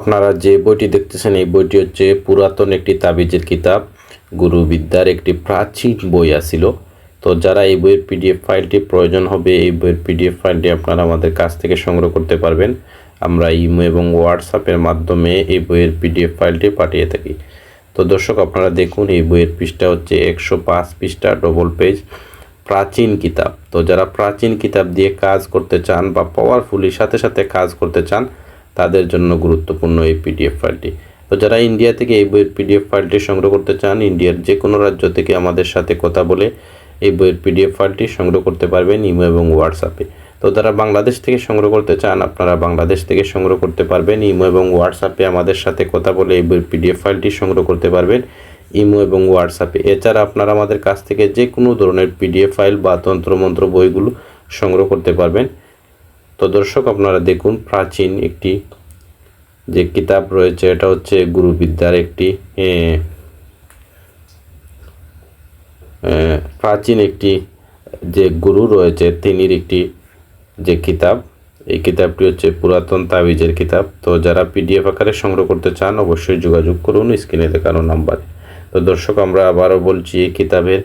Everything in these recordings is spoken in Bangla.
আপনারা যে বইটি দেখতেছেন, এই বইটি হচ্ছে পুরাতন একটি তাবিজের কিতাব। গুরুবিদ্যার একটি প্রাচীন বই আছিল। তো যারা এই বইয়ের পিডিএফ ফাইলটি, প্রয়োজন হবে এই বইয়ের পিডিএফ ফাইলটি আপনারা আমাদের কাছ থেকে সংগ্রহ করতে পারবেন। আমরা ইমো এবং হোয়াটসঅ্যাপের মাধ্যমে এই বইয়ের পিডিএফ ফাইলটি পাঠিয়ে থাকি। তো দর্শক, আপনারা দেখুন, এই বইয়ের পৃষ্ঠা হচ্ছে একশো পাঁচ পৃষ্ঠা ডবল পেজ প্রাচীন কিতাব। তো যারা প্রাচীন কিতাব দিয়ে কাজ করতে চান বা পাওয়ারফুলি সাথে সাথে কাজ করতে চান তাদের জন্য গুরুত্বপূর্ণ এই পিডিএফ ফাইলটি। তো যারা ইন্ডিয়া থেকে এই বইয়ের পিডিএফ ফাইলটি সংগ্রহ করতে চান, ইন্ডিয়ার যে কোনো রাজ্য থেকে আমাদের সাথে কথা বলে এই বইয়ের পিডিএফ ফাইলটি সংগ্রহ করতে পারবেন ইমো এবং হোয়াটসঅ্যাপে তো যারা বাংলাদেশ থেকে সংগ্রহ করতে চান, আপনারা বাংলাদেশ থেকে সংগ্রহ করতে পারবেন ইমো এবং হোয়াটসঅ্যাপে আমাদের সাথে কথা বলে এই বইয়ের পিডিএফ ফাইলটি সংগ্রহ করতে পারবেন ইমো এবং হোয়াটসঅ্যাপে এছাড়া আপনারা আমাদের কাছ থেকে যে কোনো ধরনের পিডিএফ ফাইল বা তন্ত্রমন্ত্র বইগুলো সংগ্রহ করতে পারবেন। তো দর্শক, আপনারা দেখুন, প্রাচীন একটি যে কিতাব রয়েছে, এটা হচ্ছে গুরুবিদ্যার একটি প্রাচীন একটি যে গুরু রয়েছে, তিনির একটি যে কিতাব। এই কিতাবটি হচ্ছে পুরাতন তাবিজের কিতাব। তো যারা পিডিএফ আকারে সংগ্রহ করতে চান, অবশ্যই যোগাযোগ করুন, স্ক্রিনে দেখানো নাম্বারে। তো দর্শক, আমরা আবারও বলছি, এই কিতাবের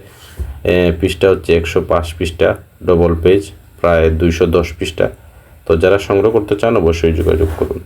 পৃষ্ঠা হচ্ছে একশো পাঁচ পৃষ্ঠা ডবল পেজ প্রায় দুইশো দশ পৃষ্ঠা। তো যারা সংগ্রহ করতে চান অবশ্যই যোগাযোগ করুন।